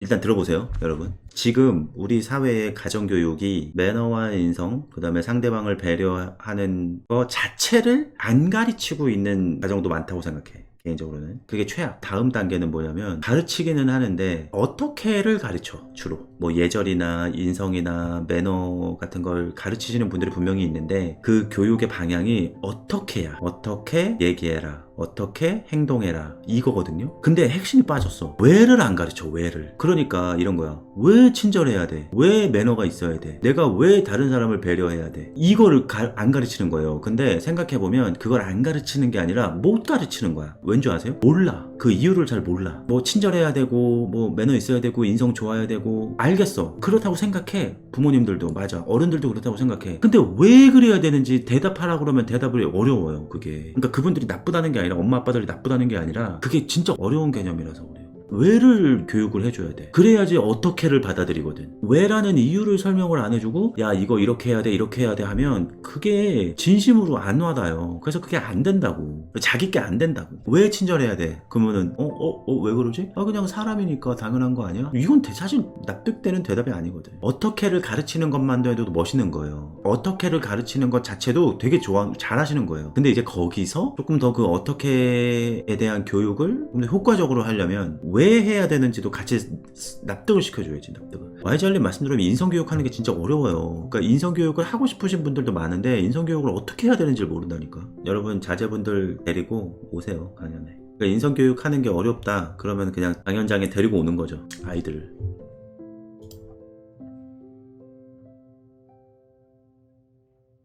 일단 들어보세요, 여러분. 지금 우리 사회의 가정교육이 매너와 인성, 그 다음에 상대방을 배려하는 거 자체를 안 가르치고 있는 가정도 많다고 생각해. 개인적으로는. 그게 최악. 다음 단계는 뭐냐면, 가르치기는 하는데, 어떻게를 가르쳐, 주로. 뭐, 예절이나 인성이나 매너 같은 걸 가르치시는 분들이 분명히 있는데, 그 교육의 방향이 어떻게야. 어떻게 얘기해라. 어떻게 행동해라. 이거거든요. 근데 핵심이 빠졌어. 왜를 안 가르쳐, 왜를. 그러니까 이런 거야. 왜 친절해야 돼? 왜 매너가 있어야 돼? 내가 왜 다른 사람을 배려해야 돼? 이거를 가- 안 가르치는 거예요. 근데 생각해보면 그걸 안 가르치는 게 아니라 못 가르치는 거야. 왠줄 아세요? 몰라. 그 이유를 잘 몰라. 뭐 친절해야 되고, 뭐 매너 있어야 되고, 인성 좋아야 되고, 알겠어. 그렇다고 생각해. 부모님들도, 맞아. 어른들도 그렇다고 생각해. 근데 왜 그래야 되는지 대답하라 그러면 대답이 어려워요, 그게. 그러니까 그분들이 나쁘다는 게 아니라, 엄마 아빠들이 나쁘다는 게 아니라, 그게 진짜 어려운 개념이라서 그래요. 왜를 교육을 해줘야 돼. 그래야지 어떻게를 받아들이거든. 왜라는 이유를 설명을 안 해주고, 야, 이거 이렇게 해야 돼, 이렇게 해야 돼 하면, 그게 진심으로 안 와닿아요. 그래서 그게 안 된다고. 자기 게안 된다고. 왜 친절해야 돼? 그러면은, 어, 어, 어, 왜 그러지? 아, 그냥 사람이니까 당연한 거 아니야? 이건 대- 사실 납득되는 대답이 아니거든. 어떻게를 가르치는 것만도 해도 멋있는 거예요. 어떻게를 가르치는 것 자체도 되게 좋아, 잘 하시는 거예요. 근데 이제 거기서 조금 더 그 어떻게에 대한 교육을 좀 더 효과적으로 하려면 왜 해야 되는지도 같이 납득을 시켜줘야지, 납득을. 와이잘님 말씀대로 인성교육 하는 게 진짜 어려워요. 그러니까 인성교육을 하고 싶으신 분들도 많은데 인성교육을 어떻게 해야 되는지 를 모른다니까. 여러분 자제분들 데리고 오세요, 강연에. 그러니까 인성교육 하는 게 어렵다. 그러면 그냥 강연장에 데리고 오는 거죠. 아이들을.